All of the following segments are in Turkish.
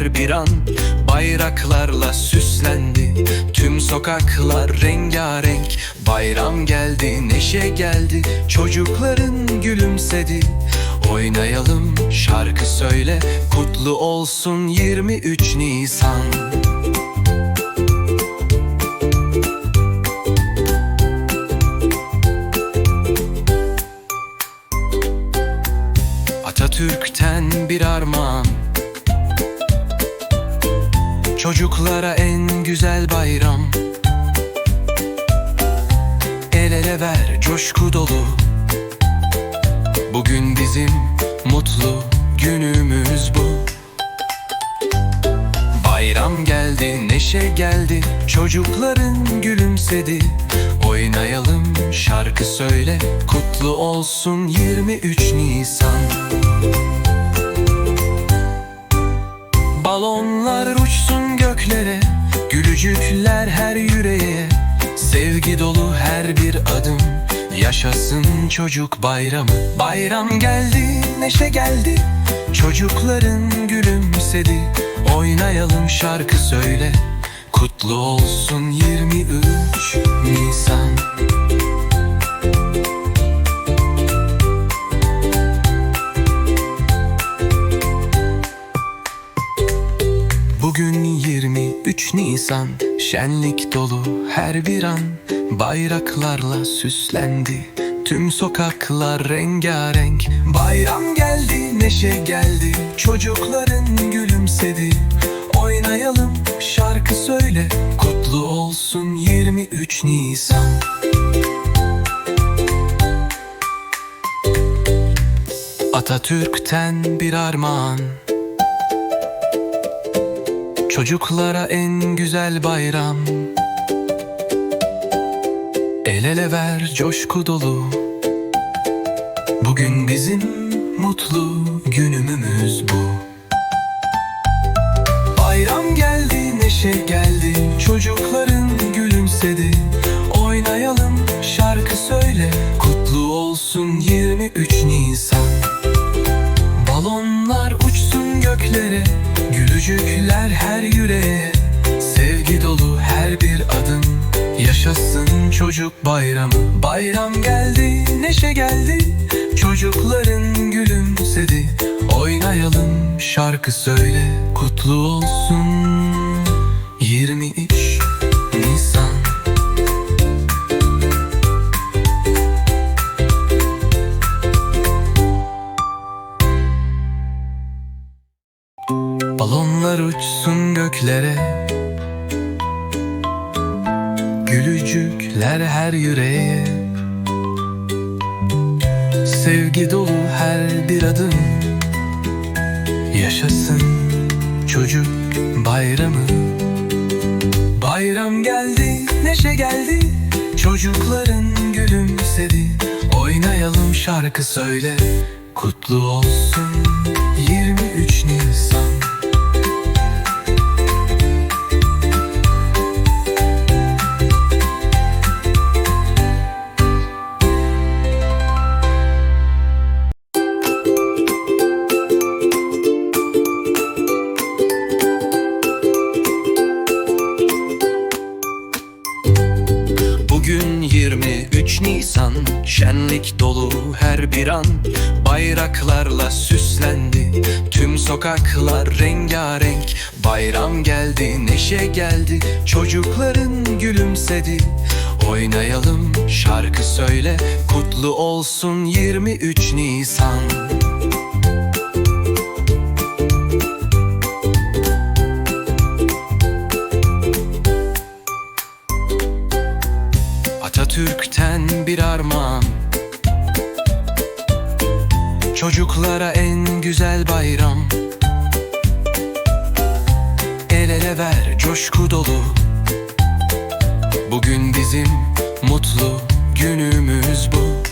bir an Bayraklarla süslendi. Tüm sokaklar rengarenk Bayram geldi, neşe geldi. Çocukların gülümsedi. Oynayalım, şarkı söyle Kutlu olsun 23 Nisan. Atatürk'ten bir armağan Çocuklara en güzel bayram. El ele ver coşku dolu. Bugün bizim mutlu günümüz bu. Bayram geldi, neşe geldi. Çocukların gülümsedi. Oynayalım, şarkı söyle. Kutlu olsun 23 Nisan Gülücükler her yüreğe Sevgi dolu her bir adım. Yaşasın çocuk bayramı. Bayram geldi, neşe geldi. Çocukların gülümsedi. Oynayalım şarkı söyle. Kutlu olsun 23 Nisan 23 Nisan Şenlik dolu her bir an. Bayraklarla süslendi Tüm sokaklar rengarenk. Bayram geldi neşe geldi Çocukların gülümsedi. Oynayalım şarkı söyle Kutlu olsun 23 Nisan. Atatürk'ten bir armağan Çocuklara en güzel bayram. El ele ver coşku dolu. Bugün bizim mutlu günümüz bu Gülücükler her yüreğe Sevgi dolu her bir adım. Yaşasın çocuk bayramı Bayram geldi, neşe geldi. Çocukların gülümsedi. Oynayalım, şarkı söyle Kutlu olsun. 23 Balonlar uçsun göklere. Gülücükler her yüreğe. Sevgi dolu her bir adım Yaşasın çocuk bayramı. Bayram geldi, neşe geldi. Çocukların gülümsedi. Oynayalım şarkı söyle. Kutlu olsun 23 Nisan 23 Nisan Şenlik dolu her bir an. Bayraklarla süslendi Tüm sokaklar rengarenk. Bayram geldi neşe geldi Çocukların gülümsedi. Oynayalım şarkı söyle Kutlu olsun 23 Nisan Atatürk'ten bir armağan. Çocuklara en güzel bayram. El ele ver coşku dolu. Bugün bizim mutlu günümüz bu.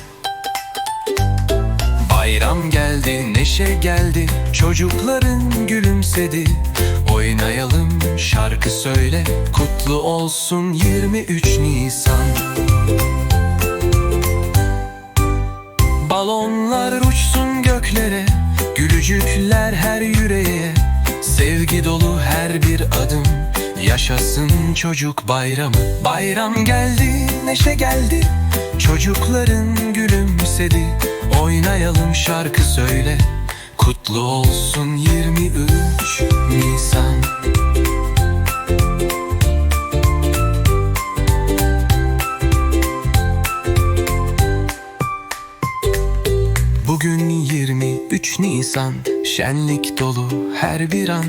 Bayram geldi, neşe geldi Çocukların gülümsedi. Oynayalım, şarkı söyle Kutlu olsun 23 Nisan Sevgi dolu her bir adım. Yaşasın çocuk bayramı. Bayram geldi, neşe geldi. Çocukların gülümsedi. Oynayalım şarkı söyle. Kutlu olsun 23 Nisan. Nisan Şenlik dolu her bir an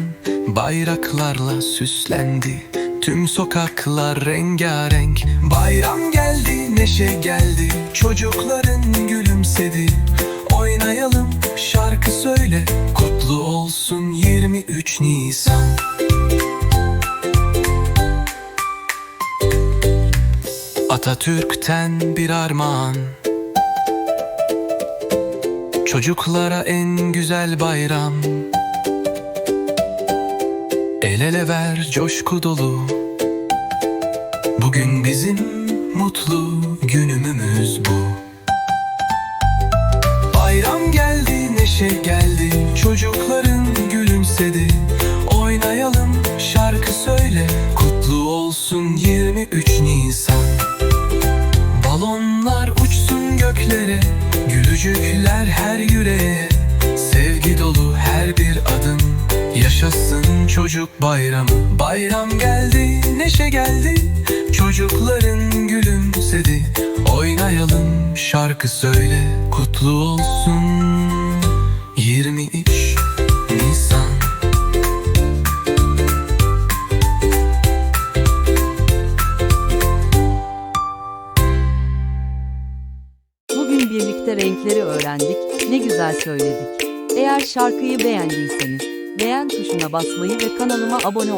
Bayraklarla süslendi. Tüm sokaklar rengarenk Bayram geldi neşe geldi. Çocukların gülümsedi Oynayalım şarkı söyle. Kutlu olsun 23 Nisan. Atatürk'ten bir armağan Çocuklara en güzel bayram. El ele ver coşku dolu. Bugün bizim mutlu günümüz bu. Bayram geldi neşe geldi. Çocukların gülümsedi. Oynayalım şarkı söyle. Kutlu olsun 23 Nisan. Balonlar uçsun göklere çocuk bayramı Bayram geldi neşe geldi. Çocukların gülümsedi. Oynayalım şarkı söyle Kutlu olsun. 23 Nisan. Bugün birlikte renkleri öğrendik, ne güzel söyledik. Eğer şarkıyı beğendiyseniz, beğen tuşuna basmayı ve kanalıma abone olmayı